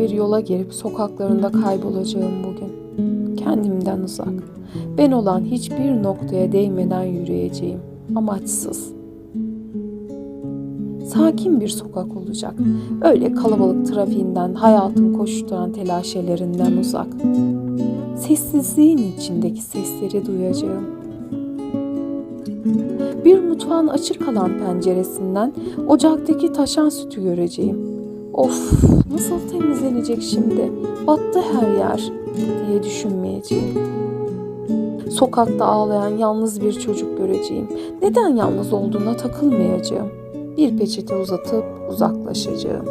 Bir yola girip sokaklarında kaybolacağım bugün. Kendimden uzak. Ben olan hiçbir noktaya değmeden yürüyeceğim. Amaçsız. Sakin bir sokak olacak. Öyle kalabalık trafiğinden, hayatın koşturan telaşelerinden uzak. Sessizliğin içindeki sesleri duyacağım. Bir mutfağın açık kalan penceresinden ocaktaki taşan sütü göreceğim. Of nasıl temizlenecek şimdi? Battı her yer diye düşünmeyeceğim. Sokakta ağlayan yalnız bir çocuk göreceğim. Neden yalnız olduğuna takılmayacağım. Bir peçete uzatıp uzaklaşacağım.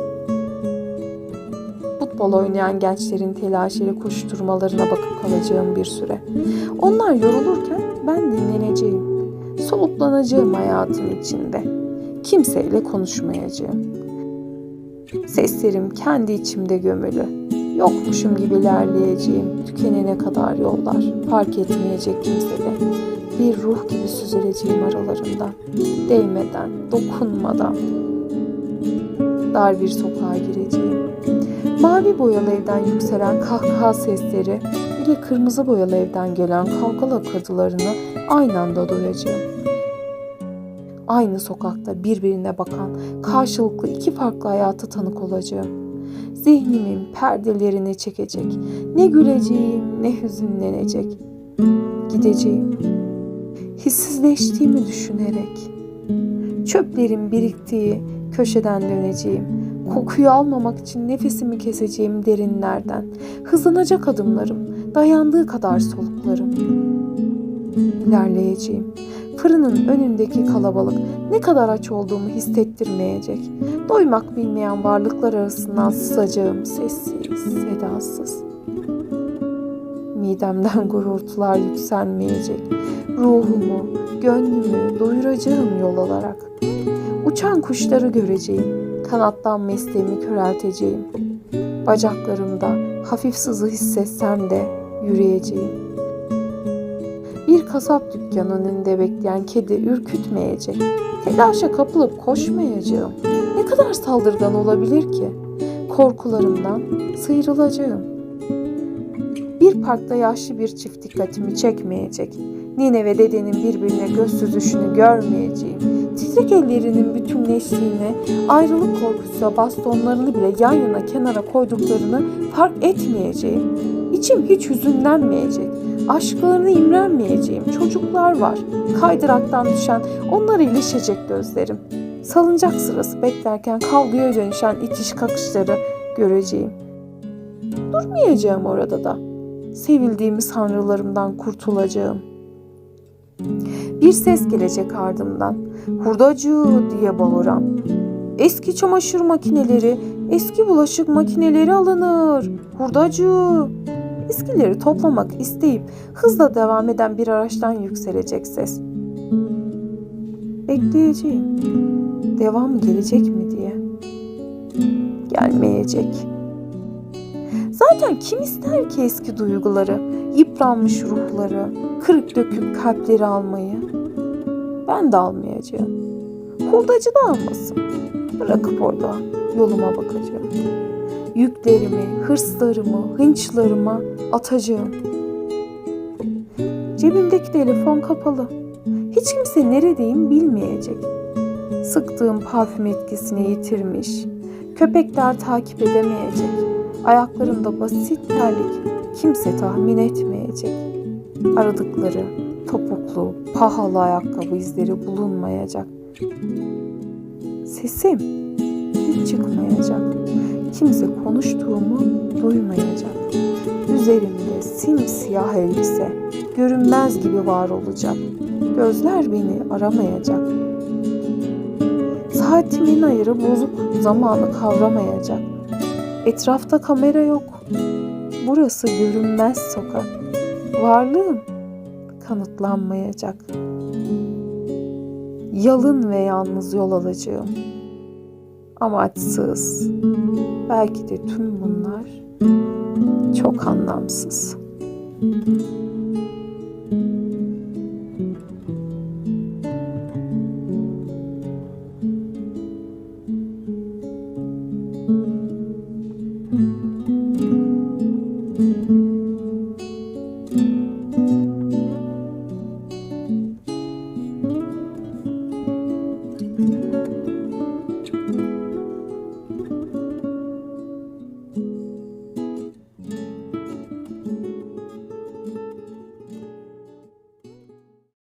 Futbol oynayan gençlerin telaşeli koşturmalarına bakıp kalacağım bir süre. Onlar yorulurken ben dinleneceğim. Soluklanacağım hayatın içinde. Kimseyle konuşmayacağım. Seslerim kendi içimde gömülü. Yokmuşum gibi ilerleyeceğim. Tükenene kadar yollar. Fark etmeyecek kimsede. Bir ruh gibi süzüleceğim aralarından. Değmeden, dokunmadan. Dar bir sokağa gireceğim. Mavi boyalı evden yükselen kahkaha sesleri ile kırmızı boyalı evden gelen kavga lakırdılarını aynı anda duyacağım. Aynı sokakta birbirine bakan karşılıklı iki farklı hayata tanık olacağım. Zihnimin perdelerini çekecek. Ne güleceğim ne hüzünlenecek. Gideceğim. Hissizleştiğimi düşünerek. Çöplerin biriktiği köşeden döneceğim. Kokuyu almamak için nefesimi keseceğim derinlerden. Hızlanacak adımlarım, dayandığı kadar soluklarım. İlerleyeceğim. Fırının önündeki kalabalık ne kadar aç olduğumu hissettirmeyecek. Doymak bilmeyen varlıklar arasından sızacağım sessiz, sedasız. Midemden gurultular yükselmeyecek. Ruhumu, gönlümü doyuracağım yol olarak. Uçan kuşları göreceğim. Kanattan mesleğimi körelteceğim. Bacaklarımda hafif sızı hissetsem de yürüyeceğim. Bir kasap dükkanının önünde bekleyen kedi ürkütmeyecek. Telaşa kapılıp koşmayacağım. Ne kadar saldırgan olabilir ki? Korkularımdan sıyrılacağım. Bir parkta yaşlı bir çift dikkatimi çekmeyecek. Nine ve dedenin birbirine göz süzüşünü görmeyeceğim. Titrek ellerinin bütünleştiğini, ayrılık korkusuyla bastonlarını bile yan yana kenara koyduklarını fark etmeyeceğim. İçim hiç hüzünlenmeyecek. Aşklarını imrenmeyeceğim. Çocuklar var. Kaydıraktan düşen, onlara ilişecek gözlerim. Salıncak sırası beklerken kavgaya dönüşen itiş kakışları göreceğim. Durmayacağım orada da. Sevildiğimi sanrılarımdan kurtulacağım. Bir ses gelecek ardımdan. Hurdacı diye bağıran. Eski çamaşır makineleri, eski bulaşık makineleri alınır. Hurdacı. Eskileri toplamak isteyip hızla devam eden bir araçtan yükselecek ses. Bekleyeceğim. Devamı gelecek mi diye. Gelmeyecek. Zaten kim ister ki eski duyguları, yıpranmış ruhları, kırık dökük kalpleri almayı? Ben de almayacağım. Hurdacı da almasın. Bırakıp orada yoluma bakacağım. Yüklerimi, hırslarımı, hınçlarıma atacağım. Cebimdeki telefon kapalı. Hiç kimse neredeyim bilmeyecek. Sıktığım parfüm etkisini yitirmiş. Köpekler takip edemeyecek. Ayaklarımda basit terlik kimse tahmin etmeyecek. Aradıkları topuklu, pahalı ayakkabı izleri bulunmayacak. Sesim hiç çıkmayacak. Kimse konuştuğumu duymayacak. Üzerimde simsiyah elbise görünmez gibi var olacak. Gözler beni aramayacak. Saatimin ayarı bozuk zamanı kavramayacak. Etrafta kamera yok. Burası görünmez sokak. Varlığım kanıtlanmayacak. Yalın ve yalnız yol alacağım. Amaçsız. Belki de tüm bunlar çok anlamsız.